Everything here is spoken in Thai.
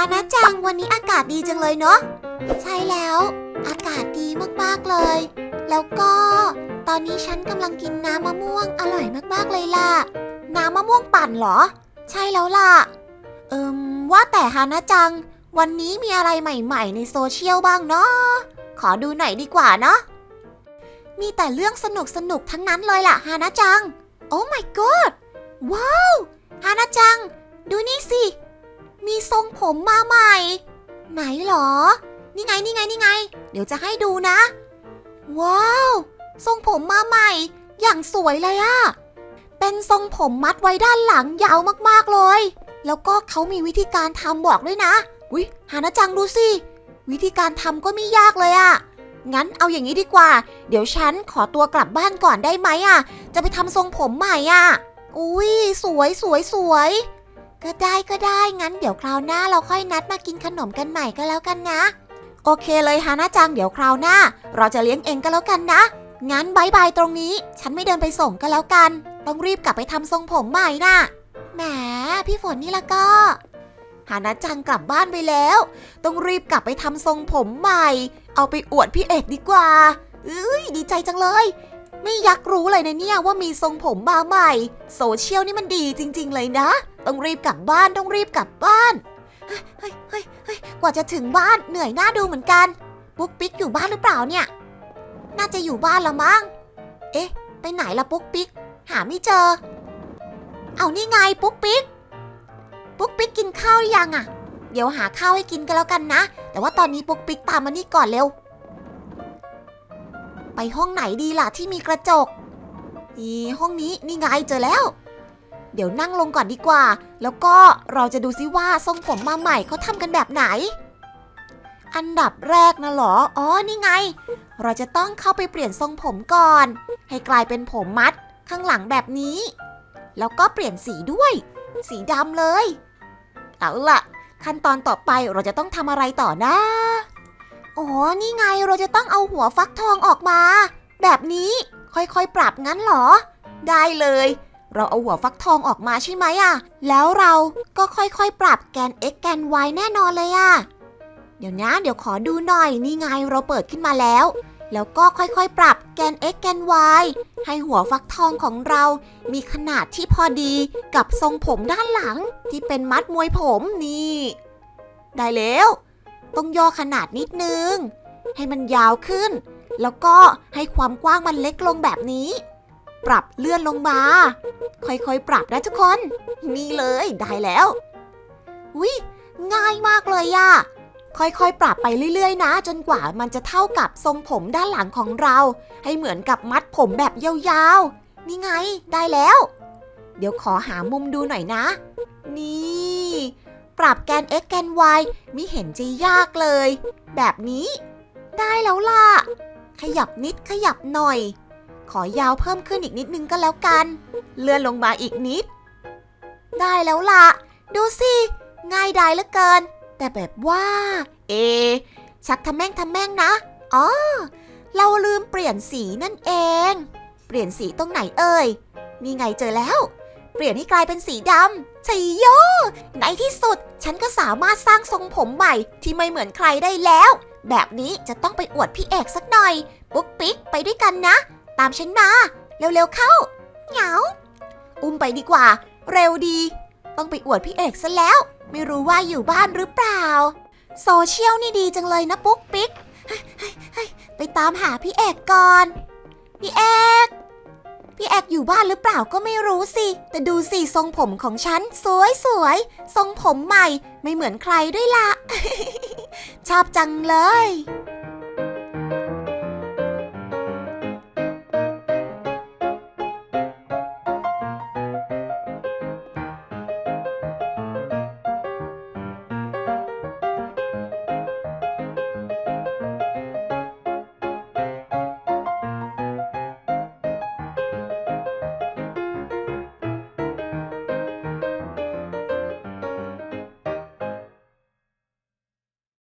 านะจังวันนี้อากาศดีจังเลยเนาะใช่แล้ว อากาศดีมากๆเลย แล้วก็ ตอนนี้ฉันกำลังกินน้ำมะม่วงอร่อยมากๆเลยล่ะ น้ำมะม่วงปั่นเหรอ ใช่แล้วล่ะ เอิมว่าแต่ฮานะจัง วันนี้มีอะไรใหม่ๆ ในโซเชียลบ้างเนาะขอดูหน่อยดีกว่าเนาะมีแต่เรื่องสนุกสนุกทั้งนั้นเลยล่ะฮานะจัง โอ้ my god ว้าวฮานะจัง ดูนี่สิ มีทรงผมมาใหม่ ไหนหรอ นี่ไงนี่ไงนี่ไง เดี๋ยวจะให้ดูนะ ว้าว ทรงผมมาใหม่ อย่างสวยเลยอะเป็นทรงผมมัดไว้ด้านหลังยาวมากๆเลย แล้วก็เขามีวิธีการทำบอกด้วยนะวิหานะจังดูสิ วิธีการทำก็ไม่ยากเลยอะงั้นเอาอย่างนี้ดีกว่า เดี๋ยวฉันขอตัวกลับบ้านก่อนได้ไหมอะจะไปทำทรงผมใหม่อะอุ้ยสวยสวยสวย ก็ได้ก็ได้งั้นเดี๋ยวคราวหน้าเราค่อยนัดมากินขนมกันใหม่ก็แล้วกันนะ โอเคเลยฮานะจังเดี๋ยวคราวหน้า เราจะเลี้ยงเองก็แล้วกันนะ งั้นบายบายตรงนี้ ฉันไม่เดินไปส่งก็แล้วกัน ต้องรีบกลับไปทำทรงผมใหม่นะ่ะแหมพี่ฝนนี่ละก็ฮานะจังกลับบ้านไปแล้ว ต้องรีบกลับไปทำทรงผมใหม่ เอาไปอวดพี่เอกดีกว่าเอ้ยดีใจจังเลย ไม่อยักรู้เลยนะเนี่ยว่ามีทรงผมมาใหม่ โซเชียลนี่มันดีจริง ๆ เลยนะ ต้องรีบกลับบ้านต้องรีบกลับบ้านเฮ้ยเฮ้ยเฮ้ยเฮ้ยกว่าจะถึงบ้านเหนื่อยหน้าดูเหมือนกันปุ๊กปิ๊กอยู่บ้านหรือเปล่าเนี่ย น่าจะอยู่บ้านละมั้งเอ๊ะ ไปไหนละปุ๊กปิ๊ก หาไม่เจอ เอานี่ไงปุ๊กปิ๊ก ปุ๊กปิ๊กกินข้าวหรือยังอะเดี๋ยวหาข้าวให้กินกันแล้วกันนะ แต่ว่าตอนนี้ปุ๊กปิ๊กตามมานี่ก่อนเร็ว ไปห้องไหนดีล่ะที่มีกระจก อีห้องนี้นี่ไงเจอแล้ว เดี๋ยวนั่งลงก่อนดีกว่า แล้วก็เราจะดูซิว่าทรงผมมาใหม่เขาทำกันแบบไหน อันดับแรกนะหรอ อ๋อ นี่ไง เราจะต้องเข้าไปเปลี่ยนทรงผมก่อน ให้กลายเป็นผมมัดข้างหลังแบบนี้ แล้วก็เปลี่ยนสีด้วย สีดำเลย เอาล่ะ ขั้นตอนต่อไปเราจะต้องทำอะไรต่อนะ อ๋อ นี่ไงเราจะต้องเอาหัวฟักทองออกมา แบบนี้ค่อยๆ ปรับงั้นหรอ ได้เลย เราเอาหัวฟักทองออกมาใช่ไหมอะแล้วเราก็ค่อยๆ ปรับแกน x แกน y แน่นอนเลยอะเดี๋ยวนะ เดี๋ยวขอดูหน่อย นี่ไงเราเปิดขึ้นมาแล้ว แล้วก็ค่อยๆ ปรับแกน x แกน y ให้หัวฟักทองของเรา มีขนาดที่พอดีกับทรงผมด้านหลัง ที่เป็นมัดมวยผมนี่ ได้แล้ว ต้องย่อขนาดนิดนึง ให้มันยาวขึ้น แล้วก็ให้ความกว้างมันเล็กลงแบบนี้ ปรับเลื่อนลงมา ค่อยๆ ปรับนะทุกคน นี่เลยได้แล้ววิง่ายมากเลยอะค่อยๆ ปรับไปเรื่อยๆ นะ จนกว่ามันจะเท่ากับทรงผมด้านหลังของเรา ให้เหมือนกับมัดผมแบบยาวๆ นี่ไงได้แล้ว เดี๋ยวขอหามุมดูหน่อยนะ นี่ ปรับแกน x แกน y มิเห็นจะยากเลย แบบนี้ ได้แล้วล่ะ ขยับนิดขยับหน่อย ขอยาวเพิ่มขึ้นอีกนิดนึงก็แล้วกัน เลื่อนลงมาอีกนิด ได้แล้วล่ะ ดูสิ ง่ายดายเหลือเกิน แต่แบบว่า เอะชักทำแม่งทำแม่งนะ อ๋อ เราลืมเปลี่ยนสีนั่นเอง เปลี่ยนสีตรงไหนเอ่ย นี่ไงเจอแล้ว เปลี่ยนให้กลายเป็นสีดำ สีโย ในที่สุด ฉันก็สามารถสร้างทรงผมใหม่ที่ไม่เหมือนใครได้แล้ว แบบนี้จะต้องไปอวดพี่เอกสักหน่อย ปุ๊กปิ๊กไปด้วยกันนะ ตามฉันมา เร็วๆเข้า เหงา อุ้มไปดีกว่า เร็วดี ต้องไปอวดพี่เอกซะแล้ว ไม่รู้ว่าอยู่บ้านหรือเปล่า โซเชียลนี่ดีจังเลยนะปุ๊กปิ๊ก ไปตามหาพี่เอกก่อน พี่เอก พี่แอกอยู่บ้านหรือเปล่าก็ไม่รู้สิ แต่ดูสิทรงผมของฉัน สวยสวยๆทรงผมใหม่ ไม่เหมือนใครด้วยละ ชอบจังเลย